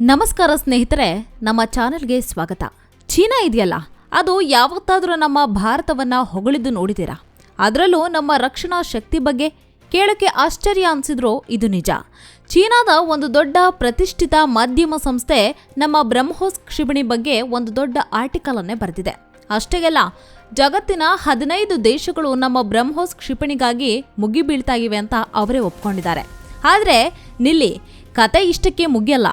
ನಮಸ್ಕಾರ ಸ್ನೇಹಿತರೆ, ನಮ್ಮ ಚಾನೆಲ್ಗೆ ಸ್ವಾಗತ. ಚೀನಾ ಇದೆಯಲ್ಲ, ಅದು ಯಾವತ್ತಾದರೂ ನಮ್ಮ ಭಾರತವನ್ನ ಹೊಗಳಿದ್ದು ನೋಡಿದ್ದೀರಾ? ಅದರಲ್ಲೂ ನಮ್ಮ ರಕ್ಷಣಾ ಶಕ್ತಿ ಬಗ್ಗೆ ಕೇಳಕ್ಕೆ ಆಶ್ಚರ್ಯ ಅನ್ಸಿದ್ರು ಇದು ನಿಜ. ಚೀನಾದ ಒಂದು ದೊಡ್ಡ ಪ್ರತಿಷ್ಠಿತ ಮಾಧ್ಯಮ ಸಂಸ್ಥೆ ನಮ್ಮ ಬ್ರಹ್ಮೋಸ್ ಕ್ಷಿಪಣಿ ಬಗ್ಗೆ ಒಂದು ದೊಡ್ಡ ಆರ್ಟಿಕಲ್ ಅನ್ನೇ ಬರೆದಿದೆ. ಅಷ್ಟೇ ಅಲ್ಲ, ಜಗತ್ತಿನ ಹದಿನೈದು ದೇಶಗಳು ನಮ್ಮ ಬ್ರಹ್ಮೋಸ್ ಕ್ಷಿಪಣಿಗಾಗಿ ಮುಗಿಬೀಳ್ತಾ ಇವೆ ಅಂತ ಅವರೇ ಒಪ್ಕೊಂಡಿದ್ದಾರೆ. ಆದರೆ, ನಿಲ್ಲಿ, ಕತೆ ಇಷ್ಟಕ್ಕೆ ಮುಗಿಯಲ್ಲ.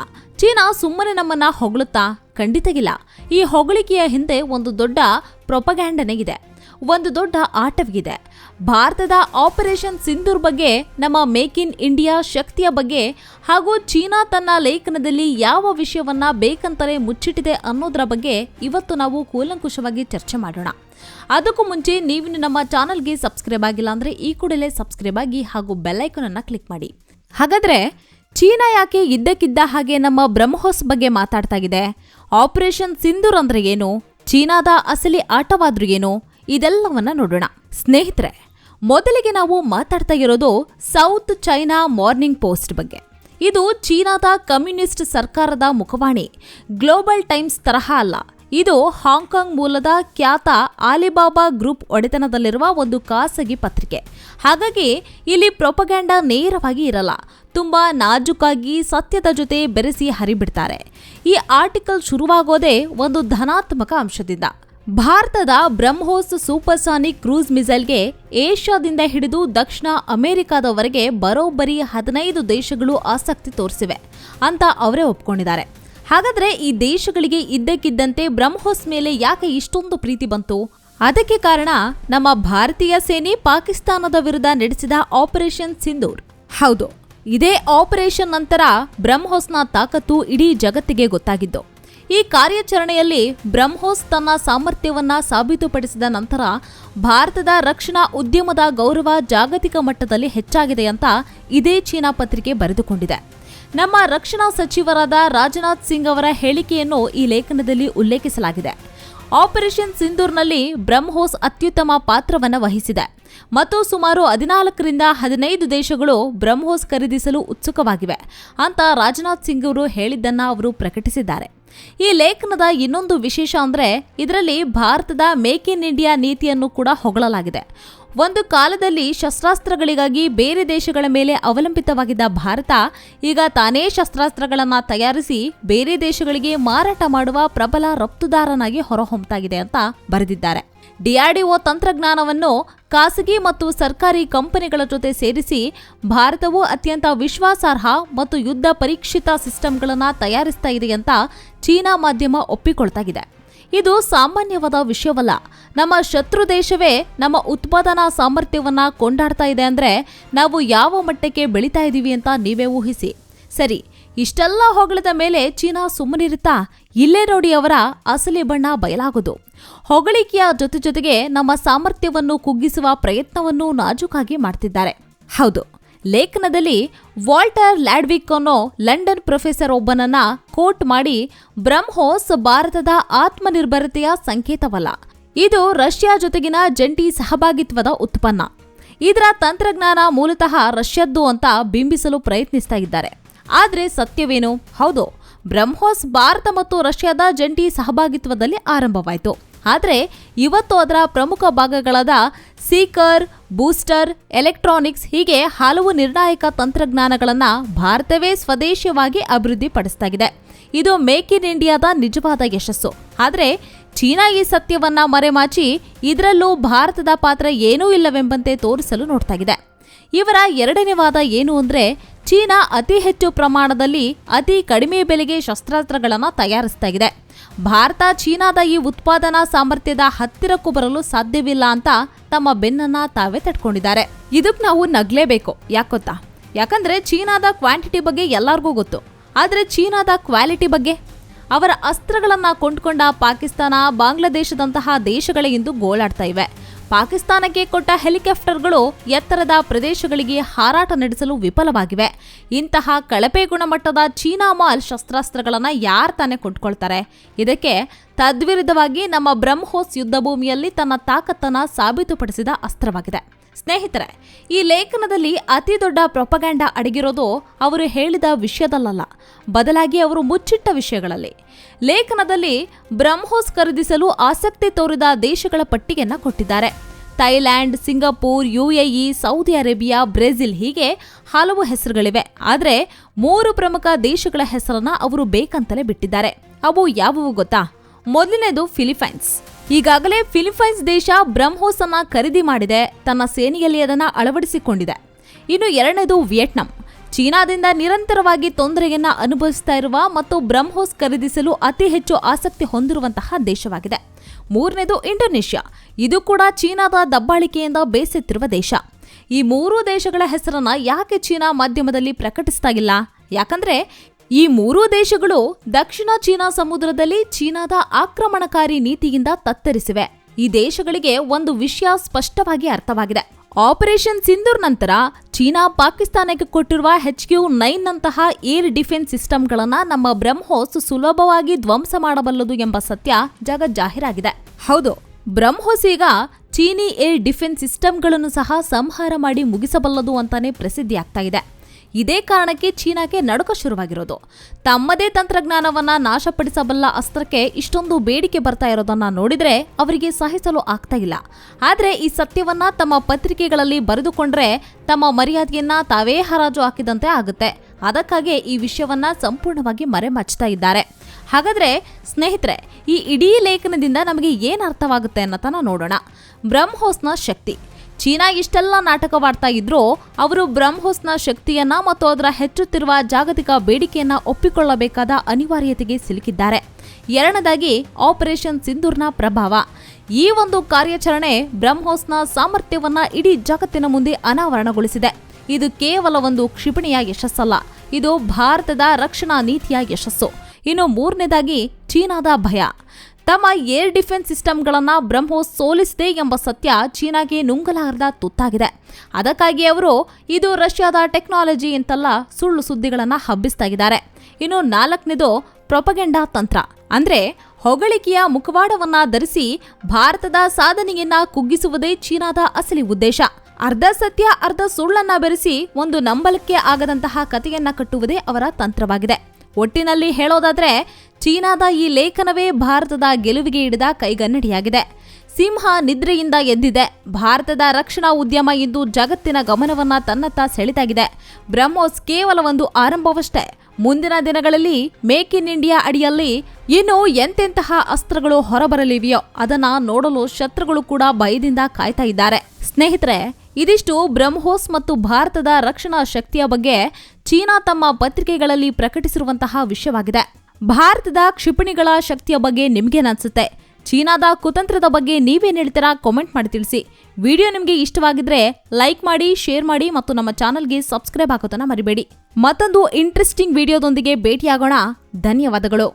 ಚೀನಾ ಸುಮ್ಮನೆ ನಮ್ಮನ್ನ ಹೊಗಳುತ್ತಾ? ಖಂಡಿತಗಿಲ್ಲ. ಈ ಹೊಗಳಿಕೆಯ ಹಿಂದೆ ಒಂದು ದೊಡ್ಡ ಪ್ರೊಪಗ್ಯಾಂಡನೆಗಿದೆ ಒಂದು ದೊಡ್ಡ ಆಟವಿದೆ ಭಾರತದ ಆಪರೇಷನ್ ಸಿಂಧೂರ್ ಬಗ್ಗೆ, ನಮ್ಮ ಮೇಕ್ ಇನ್ ಇಂಡಿಯಾ ಶಕ್ತಿಯ ಬಗ್ಗೆ, ಹಾಗೂ ಚೀನಾ ತನ್ನ ಲೇಖನದಲ್ಲಿ ಯಾವ ವಿಷಯವನ್ನ ಬೇಕಂತಲೇ ಮುಚ್ಚಿಟ್ಟಿದೆ ಅನ್ನೋದರ ಬಗ್ಗೆ ಇವತ್ತು ನಾವು ಕೂಲಂಕುಷವಾಗಿ ಚರ್ಚೆ ಮಾಡೋಣ. ಅದಕ್ಕೂ ಮುಂಚೆ ನೀವು ನಮ್ಮ ಚಾನಲ್ಗೆ ಸಬ್ಸ್ಕ್ರೈಬ್ ಆಗಿಲ್ಲ ಅಂದ್ರೆ ಈ ಕೂಡಲೇ ಸಬ್ಸ್ಕ್ರೈಬ್ ಆಗಿ ಹಾಗೂ ಬೆಲ್ಲೈಕನ್ ಅನ್ನ ಕ್ಲಿಕ್ ಮಾಡಿ. ಹಾಗಾದ್ರೆ ಚೀನಾ ಯಾಕೆ ಇದ್ದಕ್ಕಿದ್ದ ಹಾಗೆ ನಮ್ಮ ಬ್ರಹ್ಮೋಸ್ ಬಗ್ಗೆ ಮಾತಾಡ್ತಾ ಇದೆ ಆಪರೇಷನ್ ಸಿಂಧೂರ್ ಅಂದ್ರೆ ಏನು? ಚೀನಾದ ಅಸಲಿ ಆಟವಾದ್ರೂ ಏನು? ಇದೆಲ್ಲವನ್ನ ನೋಡೋಣ. ಸ್ನೇಹಿತರೆ, ಮೊದಲಿಗೆ ನಾವು ಮಾತಾಡ್ತಾ ಇರೋದು ಸೌತ್ ಚೈನಾ ಮಾರ್ನಿಂಗ್ ಪೋಸ್ಟ್ ಬಗ್ಗೆ. ಇದು ಚೀನಾದ ಕಮ್ಯುನಿಸ್ಟ್ ಸರ್ಕಾರದ ಮುಖವಾಣಿ, ಗ್ಲೋಬಲ್ ಟೈಮ್ಸ್ ತರಹ ಅಲ್ಲ. ಇದು ಹಾಂಗ್ಕಾಂಗ್ ಮೂಲದ ಖ್ಯಾತ ಆಲಿಬಾಬಾ ಗ್ರೂಪ್ ಒಡೆತನದಲ್ಲಿರುವ ಒಂದು ಖಾಸಗಿ ಪತ್ರಿಕೆ. ಹಾಗಾಗಿ ಇಲ್ಲಿ ಪ್ರೊಪಗ್ಯಾಂಡ ನೇರವಾಗಿ ಇರಲ್ಲ. ತುಂಬಾ ನಾಜುಕಾಗಿ ಸತ್ಯದ ಜೊತೆ ಬೆರೆಸಿ ಹರಿಬಿಡ್ತಾರೆ. ಈ ಆರ್ಟಿಕಲ್ ಶುರುವಾಗೋದೇ ಒಂದು ಧನಾತ್ಮಕ ಅಂಶದಿಂದ. ಭಾರತದ ಬ್ರಹ್ಮೋಸ್ ಸೂಪರ್ಸಾನಿಕ್ ಕ್ರೂಸ್ ಮಿಸೈಲ್ಗೆ ಏಷ್ಯಾದಿಂದ ಹಿಡಿದು ದಕ್ಷಿಣ ಅಮೆರಿಕಾದವರೆಗೆ ಬರೋಬ್ಬರಿ ಹದಿನೈದು ದೇಶಗಳು ಆಸಕ್ತಿ ತೋರಿಸಿವೆ ಅಂತ ಅವರೇ ಒಪ್ಕೊಂಡಿದ್ದಾರೆ. ಹಾಗಾದ್ರೆ ಈ ದೇಶಗಳಿಗೆ ಇದ್ದಕ್ಕಿದ್ದಂತೆ ಬ್ರಹ್ಮೋಸ್ ಮೇಲೆ ಯಾಕೆ ಇಷ್ಟೊಂದು ಪ್ರೀತಿ ಬಂತು? ಅದಕ್ಕೆ ಕಾರಣ ನಮ್ಮ ಭಾರತೀಯ ಸೇನೆ ಪಾಕಿಸ್ತಾನದ ವಿರುದ್ಧ ನಡೆಸಿದ ಆಪರೇಷನ್ ಸಿಂಧೂರ್. ಹೌದು. ಇದೇ ಆಪರೇಷನ್ ನಂತರ ಬ್ರಹ್ಮೋಸ್ನ ತಾಕತ್ತು ಇಡೀ ಜಗತ್ತಿಗೆ ಗೊತ್ತಾಗಿದ್ದು. ಈ ಕಾರ್ಯಾಚರಣೆಯಲ್ಲಿ ಬ್ರಹ್ಮೋಸ್ ತನ್ನ ಸಾಮರ್ಥ್ಯವನ್ನ ಸಾಬೀತುಪಡಿಸಿದ ನಂತರ ಭಾರತದ ರಕ್ಷಣಾ ಉದ್ಯಮದ ಗೌರವ ಜಾಗತಿಕ ಮಟ್ಟದಲ್ಲಿ ಹೆಚ್ಚಾಗಿದೆ ಅಂತ ಇದೇ ಚೀನಾ ಪತ್ರಿಕೆ ಬರೆದುಕೊಂಡಿದೆ. ನಮ್ಮ ರಕ್ಷಣಾ ಸಚಿವರಾದ ರಾಜನಾಥ್ ಸಿಂಗ್ ಅವರ ಹೇಳಿಕೆಯನ್ನು ಈ ಲೇಖನದಲ್ಲಿ ಉಲ್ಲೇಖಿಸಲಾಗಿದೆ. ಆಪರೇಷನ್ ಸಿಂಧೂರ್ನಲ್ಲಿ ಬ್ರಹ್ಮೋಸ್ ಅತ್ಯುತ್ತಮ ಪಾತ್ರವನ್ನು ವಹಿಸಿದೆ. ಮತ್ತು ಸುಮಾರು ಹದಿನಾಲ್ಕರಿಂದ ಹದಿನೈದು ದೇಶಗಳು ಬ್ರಹ್ಮೋಸ್ ಖರೀದಿಸಲು ಉತ್ಸುಕವಾಗಿವೆ. ಅಂತ ರಾಜನಾಥ್ ಸಿಂಗ್ ಅವರು ಹೇಳಿದ್ದನ್ನ ಅವರು ಪ್ರಕಟಿಸಿದ್ದಾರೆ. ಈ ಲೇಖನದ ಇನ್ನೊಂದು ವಿಶೇಷ ಅಂದ್ರೆ ಇದರಲ್ಲಿ ಭಾರತದ ಮೇಕ್ ಇನ್ ಇಂಡಿಯಾ ನೀತಿಯನ್ನು ಕೂಡ ಹೊಗಳಲಾಗಿದೆ. ಒಂದು ಕಾಲದಲ್ಲಿ ಶಸ್ತ್ರಾಸ್ತ್ರಗಳಿಗಾಗಿ ಬೇರೆ ದೇಶಗಳ ಮೇಲೆ ಅವಲಂಬಿತವಾಗಿದ್ದ ಭಾರತ, ಈಗ ತಾನೇ ಶಸ್ತ್ರಾಸ್ತ್ರಗಳನ್ನು ತಯಾರಿಸಿ ಬೇರೆ ದೇಶಗಳಿಗೆ ಮಾರಾಟ ಮಾಡುವ ಪ್ರಬಲ ರಫ್ತುದಾರನಾಗಿ ಹೊರಹೊಮ್ಮತಾಗಿದೆ ಅಂತ ಬರೆದಿದ್ದಾರೆ. ಡಿಆರ್ಡಿಒ ತಂತ್ರಜ್ಞಾನವನ್ನು ಖಾಸಗಿ ಮತ್ತು ಸರ್ಕಾರಿ ಕಂಪನಿಗಳ ಜೊತೆ ಸೇರಿಸಿ ಭಾರತವು ಅತ್ಯಂತ ವಿಶ್ವಾಸಾರ್ಹ ಮತ್ತು ಯುದ್ಧ ಪರೀಕ್ಷಿತ ಸಿಸ್ಟಮ್ಗಳನ್ನು ತಯಾರಿಸ್ತಾ ಇದೆ ಅಂತ ಚೀನಾ ಮಾಧ್ಯಮ ಒಪ್ಪಿಕೊಳ್ತಾಗಿದೆ. ಇದು ಸಾಮಾನ್ಯವಾದ ವಿಷಯವಲ್ಲ ನಮ್ಮ ಶತ್ರು ದೇಶವೇ ನಮ್ಮ ಉತ್ಪಾದನಾ ಸಾಮರ್ಥ್ಯವನ್ನ ಕೊಂಡಾಡ್ತಾ ಇದೆ ಅಂದ್ರೆ ನಾವು ಯಾವ ಮಟ್ಟಕ್ಕೆ ಬೆಳೀತಾ ಇದ್ದೀವಿ ಅಂತ ನೀವೇ ಊಹಿಸಿ. ಸರಿ, ಇಷ್ಟೆಲ್ಲ ಹೊಗಳದ ಮೇಲೆ ಚೀನಾ ಸುಮ್ಮನಿರುತ್ತಾ ಇಲ್ಲೇ ನೋಡಿ ಅವರ ಅಸಲಿ ಬಣ್ಣ ಬಯಲಾಗೋದು. ಹೊಗಳಿಕೆಯ ಜೊತೆ ಜೊತೆಗೆ ನಮ್ಮ ಸಾಮರ್ಥ್ಯವನ್ನು ಕುಗ್ಗಿಸುವ ಪ್ರಯತ್ನವನ್ನು ನಾಜೂಕಾಗಿ ಮಾಡ್ತಿದ್ದಾರೆ. ಹೌದು, ಲೇಖನದಲ್ಲಿ ವಾಲ್ಟರ್ ಲ್ಯಾಡ್ವಿಕ್ ಅನ್ನೋ ಲಂಡನ್ ಪ್ರೊಫೆಸರ್ ಒಬ್ಬನನ್ನ ಕೋಟ್ ಮಾಡಿ ಬ್ರಹ್ಮೋಸ್ ಭಾರತದ ಆತ್ಮನಿರ್ಭರತೆಯ ಸಂಕೇತವಲ್ಲ. ಇದು ರಷ್ಯಾ ಜೊತೆಗಿನ ಜಂಟಿ ಸಹಭಾಗಿತ್ವದ ಉತ್ಪನ್ನ. ಇದರ ತಂತ್ರಜ್ಞಾನ ಮೂಲತಃ ರಷ್ಯದ್ದು ಅಂತ ಬಿಂಬಿಸಲು ಪ್ರಯತ್ನಿಸ್ತಾ ಇದ್ದಾರೆ. ಆದರೆ ಸತ್ಯವೇನು? ಹೌದು, ಬ್ರಹ್ಮೋಸ್ ಭಾರತ ಮತ್ತು ರಷ್ಯಾದ ಜಂಟಿ ಸಹಭಾಗಿತ್ವದಲ್ಲಿ ಆರಂಭವಾಯಿತು. ಆದರೆ ಇವತ್ತು ಅದರ ಪ್ರಮುಖ ಭಾಗಗಳಾದ ಸೀಕರ್, ಬೂಸ್ಟರ್, ಎಲೆಕ್ಟ್ರಾನಿಕ್ಸ್ ಹೀಗೆ ಹಲವು ನಿರ್ಣಾಯಕ ತಂತ್ರಜ್ಞಾನಗಳನ್ನು ಭಾರತವೇ ಸ್ವದೇಶವಾಗಿ ಅಭಿವೃದ್ಧಿಪಡಿಸ್ತಾಗಿದೆ ಇದು ಮೇಕ್ ಇನ್ ಇಂಡಿಯಾದ ನಿಜವಾದ ಯಶಸ್ಸು. ಆದರೆ ಚೀನಾ ಈ ಸತ್ಯವನ್ನ ಮರೆಮಾಚಿ ಇದರಲ್ಲೂ ಭಾರತದ ಪಾತ್ರ ಏನೂ ಇಲ್ಲವೆಂಬಂತೆ ತೋರಿಸಲು ನೋಡ್ತಾಗಿದೆ. ಇವರ ಎರಡನೇ ವಾದ ಏನು ಅಂದ್ರೆ ಚೀನಾ ಅತಿ ಹೆಚ್ಚು ಪ್ರಮಾಣದಲ್ಲಿ ಅತಿ ಕಡಿಮೆ ಬೆಲೆಗೆ ಶಸ್ತ್ರಾಸ್ತ್ರಗಳನ್ನು ತಯಾರಿಸ್ತಾ ಇದೆ. ಭಾರತ ಚೀನಾದ ಈ ಉತ್ಪಾದನಾ ಸಾಮರ್ಥ್ಯದ ಹತ್ತಿರಕ್ಕೂ ಬರಲು ಸಾಧ್ಯವಿಲ್ಲ ಅಂತ ತಮ್ಮ ಬೆನ್ನನ್ನ ತಾವೇ ತಟ್ಕೊಂಡಿದ್ದಾರೆ. ಇದಕ್ಕೆ ನಾವು ನಗ್ಲೇಬೇಕು ಯಾಕೊತ್ತಾ ಯಾಕಂದ್ರೆ ಚೀನಾದ ಕ್ವಾಂಟಿಟಿ ಬಗ್ಗೆ ಎಲ್ಲರಿಗೂ ಗೊತ್ತು. ಆದರೆ ಚೀನಾದ ಕ್ವಾಲಿಟಿ ಬಗ್ಗೆ? ಅವರ ಅಸ್ತ್ರಗಳನ್ನು ಕೊಂಡ್ಕೊಂಡ ಪಾಕಿಸ್ತಾನ ಬಾಂಗ್ಲಾದೇಶದಂತಹ ದೇಶಗಳೇ ಇಂದು ಗೋಳಾಡ್ತಾ ಇವೆ. ಪಾಕಿಸ್ತಾನಕ್ಕೆ ಕೊಟ್ಟ ಹೆಲಿಕಾಪ್ಟರ್ಗಳು ಎತ್ತರದ ಪ್ರದೇಶಗಳಿಗೆ ಹಾರಾಟ ನಡೆಸಲು ವಿಫಲವಾಗಿವೆ. ಇಂತಹ ಕಳಪೆ ಗುಣಮಟ್ಟದ ಚೀನಾ ಮಾಲ್ ಶಸ್ತ್ರಾಸ್ತ್ರಗಳನ್ನು ಯಾರು ತಾನೇ ಕೊಂಡ್ಕೊಳ್ತಾರೆ? ಇದಕ್ಕೆ ತದ್ವಿರುದ್ಧವಾಗಿ ನಮ್ಮ ಬ್ರಹ್ಮೋಸ್ ಯುದ್ಧ ಭೂಮಿಯಲ್ಲಿ ತನ್ನ ತಾಕತ್ತನ್ನು ಸಾಬೀತುಪಡಿಸಿದ ಅಸ್ತ್ರವಾಗಿದೆ. ಸ್ನೇಹಿತರೆ, ಈ ಲೇಖನದಲ್ಲಿ ಅತಿ ದೊಡ್ಡ ಪ್ರೊಪಗ್ಯಾಂಡ ಅಡಗಿರೋದು ಅವರು ಹೇಳಿದ ವಿಷಯದಲ್ಲ ಬದಲಾಗಿ ಅವರು ಮುಚ್ಚಿಟ್ಟ ವಿಷಯಗಳಲ್ಲಿ. ಲೇಖನದಲ್ಲಿ ಬ್ರಹ್ಮೋಸ್ ಖರೀದಿಸಲು ಆಸಕ್ತಿ ತೋರಿದ ದೇಶಗಳ ಪಟ್ಟಿಯನ್ನು ಕೊಟ್ಟಿದ್ದಾರೆ. Thailand, Singapore, UAE, Saudi Arabia, Brazil ಹೀಗೆ ಹಲವು ಹೆಸರುಗಳಿವೆ. ಆದರೆ ಮೂರು ಪ್ರಮುಖ ದೇಶಗಳ ಹೆಸರನ್ನ ಅವರು ಬೇಕಂತಲೇ ಬಿಟ್ಟಿದ್ದಾರೆ. ಅವು ಯಾವುವು ಗೊತ್ತಾ? ಮೊದಲನೇದು ಫಿಲಿಪೈನ್ಸ್. ಈಗಾಗಲೇ ಫಿಲಿಪೈನ್ಸ್ ದೇಶ ಬ್ರಹ್ಮೋಸ್ ಅನ್ನ ಖರೀದಿ ಮಾಡಿದೆ. ತನ್ನ ಸೇನೆಯಲ್ಲಿ ಅದನ್ನು ಅಳವಡಿಸಿಕೊಂಡಿದೆ. ಇನ್ನು ಎರಡನೇದು ವಿಯೆಟ್ನಾಂ. ಚೀನಾದಿಂದ ನಿರಂತರವಾಗಿ ತೊಂದರೆಯನ್ನ ಅನುಭವಿಸ್ತಾ ಇರುವ ಮತ್ತು ಬ್ರಹ್ಮೋಸ್ ಖರೀದಿಸಲು ಅತಿ ಹೆಚ್ಚು ಆಸಕ್ತಿ ಹೊಂದಿರುವಂತಹ ದೇಶವಾಗಿದೆ. ಮೂರನೇದು ಇಂಡೋನೇಷ್ಯಾ. ಇದು ಕೂಡ ಚೀನಾದ ದಬ್ಬಾಳಿಕೆಯಿಂದ ಬೇಸತ್ತಿರುವ ದೇಶ. ಈ ಮೂರು ದೇಶಗಳ ಹೆಸರನ್ನ ಯಾಕೆ ಚೀನಾ ಮಾಧ್ಯಮದಲ್ಲಿ ಪ್ರಕಟಿಸ್ತಾ ಇಲ್ಲ? ಯಾಕಂದ್ರೆ ಈ ಮೂರೂ ದೇಶಗಳು ದಕ್ಷಿಣ ಚೀನಾ ಸಮುದ್ರದಲ್ಲಿ ಚೀನಾದ ಆಕ್ರಮಣಕಾರಿ ನೀತಿಯಿಂದ ತತ್ತರಿಸಿವೆ. ಈ ದೇಶಗಳಿಗೆ ಒಂದು ವಿಷಯ ಸ್ಪಷ್ಟವಾಗಿ ಅರ್ಥವಾಗಿದೆ. ಆಪರೇಷನ್ ಸಿಂಧೂರ್ ನಂತರ ಚೀನಾ ಪಾಕಿಸ್ತಾನಕ್ಕೆ ಕೊಟ್ಟಿರುವ ಹೆಚ್ ಕ್ಯೂ ನೈನ್ ನಂತಹ ಏರ್ ಡಿಫೆನ್ಸ್ ಸಿಸ್ಟಮ್ಗಳನ್ನ ನಮ್ಮ ಬ್ರಹ್ಮೋಸ್ ಸುಲಭವಾಗಿ ಧ್ವಂಸ ಮಾಡಬಲ್ಲದು ಎಂಬ ಸತ್ಯ ಜಗಜ್ಜಾಹೀರಾಗಿದೆ ಹೌದು, ಬ್ರಹ್ಮೋಸ್ ಈಗ ಚೀನಿ ಏರ್ ಡಿಫೆನ್ಸ್ ಸಿಸ್ಟಮ್ಗಳನ್ನು ಸಹ ಸಂಹಾರ ಮಾಡಿ ಮುಗಿಸಬಲ್ಲದು ಅಂತಾನೆ ಪ್ರಸಿದ್ಧಿಯಾಗ್ತಾ ಇದೆ. ಇದೇ ಕಾರಣಕ್ಕೆ ಚೀನಾಕ್ಕೆ ನಡುಕ ಶುರುವಾಗಿರೋದು. ತಮ್ಮದೇ ತಂತ್ರಜ್ಞಾನವನ್ನ ನಾಶಪಡಿಸಬಲ್ಲ ಅಸ್ತ್ರಕ್ಕೆ ಇಷ್ಟೊಂದು ಬೇಡಿಕೆ ಬರ್ತಾ ಇರೋದನ್ನ ನೋಡಿದ್ರೆ ಅವರಿಗೆ ಸಹಿಸಲು ಆಗ್ತಾ ಇಲ್ಲ. ಆದ್ರೆ ಈ ಸತ್ಯವನ್ನ ತಮ್ಮ ಪತ್ರಿಕೆಗಳಲ್ಲಿ ಬರೆದುಕೊಂಡ್ರೆ ತಮ್ಮ ಮರ್ಯಾದೆಯನ್ನ ತಾವೇ ಹರಾಜು ಹಾಕಿದಂತೆ ಆಗುತ್ತೆ. ಅದಕ್ಕಾಗಿ ಈ ವಿಷಯವನ್ನ ಸಂಪೂರ್ಣವಾಗಿ ಮರೆಮಾಚ್ತಾ ಇದ್ದಾರೆ. ಹಾಗಾದ್ರೆ, ಸ್ನೇಹಿತರೆ, ಈ ಇಡೀ ಲೇಖನದಿಂದ ನಮಗೆ ಏನು ಅರ್ಥವಾಗುತ್ತೆ ಅನ್ನೋತನ ನೋಡೋಣ. ಬ್ರಹ್ಮೋಸ್ನ ಶಕ್ತಿ. ಚೀನಾ ಇಷ್ಟೆಲ್ಲ ನಾಟಕವಾಡ್ತಾ ಇದ್ರೂ, ಅವರು ಬ್ರಹ್ಮೋಸ್ನ ಶಕ್ತಿಯನ್ನ ಮತ್ತು ಅದರ ಹೆಚ್ಚುತ್ತಿರುವ ಜಾಗತಿಕ ಬೇಡಿಕೆಯನ್ನ ಒಪ್ಪಿಕೊಳ್ಳಬೇಕಾದ ಅನಿವಾರ್ಯತೆಗೆ ಸಿಲುಕಿದ್ದಾರೆ. ಎರಡನೇದಾಗಿ, ಆಪರೇಷನ್ ಸಿಂಧೂರ್ನ ಪ್ರಭಾವ. ಈ ಒಂದು ಕಾರ್ಯಾಚರಣೆ ಬ್ರಹ್ಮೋಸ್ನ ಸಾಮರ್ಥ್ಯವನ್ನ ಇಡೀ ಜಗತ್ತಿನ ಮುಂದೆ ಅನಾವರಣಗೊಳಿಸಿದೆ. ಇದು ಕೇವಲ ಒಂದು ಕ್ಷಿಪಣಿಯ ಯಶಸ್ಸಲ್ಲ, ಇದು ಭಾರತದ ರಕ್ಷಣಾ ನೀತಿಯ ಯಶಸ್ಸು. ಇನ್ನು ಮೂರನೇದಾಗಿ, ಚೀನಾದ ಭಯ. ತಮ್ಮ ಏರ್ ಡಿಫೆನ್ಸ್ ಸಿಸ್ಟಮ್ಗಳನ್ನು ಬ್ರಹ್ಮೋಸ್ ಸೋಲಿಸಿದೆ ಎಂಬ ಸತ್ಯ ಚೀನಾಗೆ ನುಂಗಲಾರದ ತುತ್ತಾಗಿದೆ. ಅದಕ್ಕಾಗಿ ಅವರು, ಇದು ರಷ್ಯಾದ ಟೆಕ್ನಾಲಜಿ ಅಂತೆಲ್ಲ ಸುಳ್ಳು ಸುದ್ದಿಗಳನ್ನು ಹಬ್ಬಿಸ್ತಾ ಇದ್ದಾರೆ. ಇನ್ನು ನಾಲ್ಕನೇದು ಪ್ರೊಪಗೆಂಡಾ ತಂತ್ರ. ಅಂದ್ರೆ, ಹೊಗಳಿಕೆಯ ಮುಖವಾಡವನ್ನ ಧರಿಸಿ ಭಾರತದ ಸಾಧನೆಯನ್ನ ಕುಗ್ಗಿಸುವುದೇ ಚೀನಾದ ಅಸಲಿ ಉದ್ದೇಶ. ಅರ್ಧ ಸತ್ಯ, ಅರ್ಧ ಸುಳ್ಳನ್ನ ಬೆರೆಸಿ ಒಂದು ನಂಬಲಕ್ಕೆ ಆಗದಂತಹ ಕಥೆಯನ್ನ ಕಟ್ಟುವುದೇ ಅವರ ತಂತ್ರವಾಗಿದೆ. ಒಟ್ಟಿನಲ್ಲಿ ಹೇಳೋದಾದ್ರೆ, ಚೀನಾದ ಈ ಲೇಖನವೇ ಭಾರತದ ಗೆಲುವಿಗೆ ಹಿಡಿದ ಕೈಗನ್ನಡಿಯಾಗಿದೆ. ಸಿಂಹ ನಿದ್ರೆಯಿಂದ ಎದ್ದಿದೆ. ಭಾರತದ ರಕ್ಷಣಾ ಉದ್ಯಮ ಇಂದು ಜಗತ್ತಿನ ಗಮನವನ್ನ ತನ್ನತ್ತ ಸೆಳೆದಾಗಿದೆ. ಬ್ರಹ್ಮೋಸ್ ಕೇವಲ ಒಂದು ಆರಂಭವಷ್ಟೇ. ಮುಂದಿನ ದಿನಗಳಲ್ಲಿ ಮೇಕ್ ಇನ್ ಇಂಡಿಯಾ ಅಡಿಯಲ್ಲಿ ಇನ್ನು ಎಂತೆಂತಹ ಅಸ್ತ್ರಗಳು ಹೊರಬರಲಿವೆಯೋ ಅದನ್ನ ನೋಡಲು ಶತ್ರುಗಳು ಕೂಡ ಭಯದಿಂದ ಕಾಯ್ತಾ ಇದ್ದಾರೆ. ಸ್ನೇಹಿತರೆ, ಇದಿಷ್ಟು ಬ್ರಹ್ಮೋಸ್ ಮತ್ತು ಭಾರತದ ರಕ್ಷಣಾ ಶಕ್ತಿಯ ಬಗ್ಗೆ ಚೀನಾ ತಮ್ಮ ಪತ್ರಿಕೆಗಳಲ್ಲಿ ಪ್ರಕಟಿಸಿರುವಂತಹ ವಿಷಯವಾಗಿದೆ. ಭಾರತದ ಕ್ಷಿಪಣಿಗಳ ಶಕ್ತಿಯ ಬಗ್ಗೆ ನಿಮ್ಗೇನನ್ಸುತ್ತೆ ಚೀನಾದ ಕುತಂತ್ರದ ಬಗ್ಗೆ ನೀವೇನು ಹೇಳ್ತೀರಾ ಕಾಮೆಂಟ್ ಮಾಡಿ ತಿಳಿಸಿ. ವಿಡಿಯೋ ನಿಮಗೆ ಇಷ್ಟವಾಗಿದ್ರೆ ಲೈಕ್ ಮಾಡಿ ಶೇರ್ ಮಾಡಿ ಮತ್ತು ನಮ್ಮ ಚಾನಲ್ಗೆ ಸಬ್ಸ್ಕ್ರೈಬ್ ಆಗೋದನ್ನ ಮರಿಬೇಡಿ. ಮತ್ತೊಂದು ಇಂಟ್ರೆಸ್ಟಿಂಗ್ ವಿಡಿಯೋದೊಂದಿಗೆ ಭೇಟಿಯಾಗೋಣ. ಧನ್ಯವಾದಗಳು.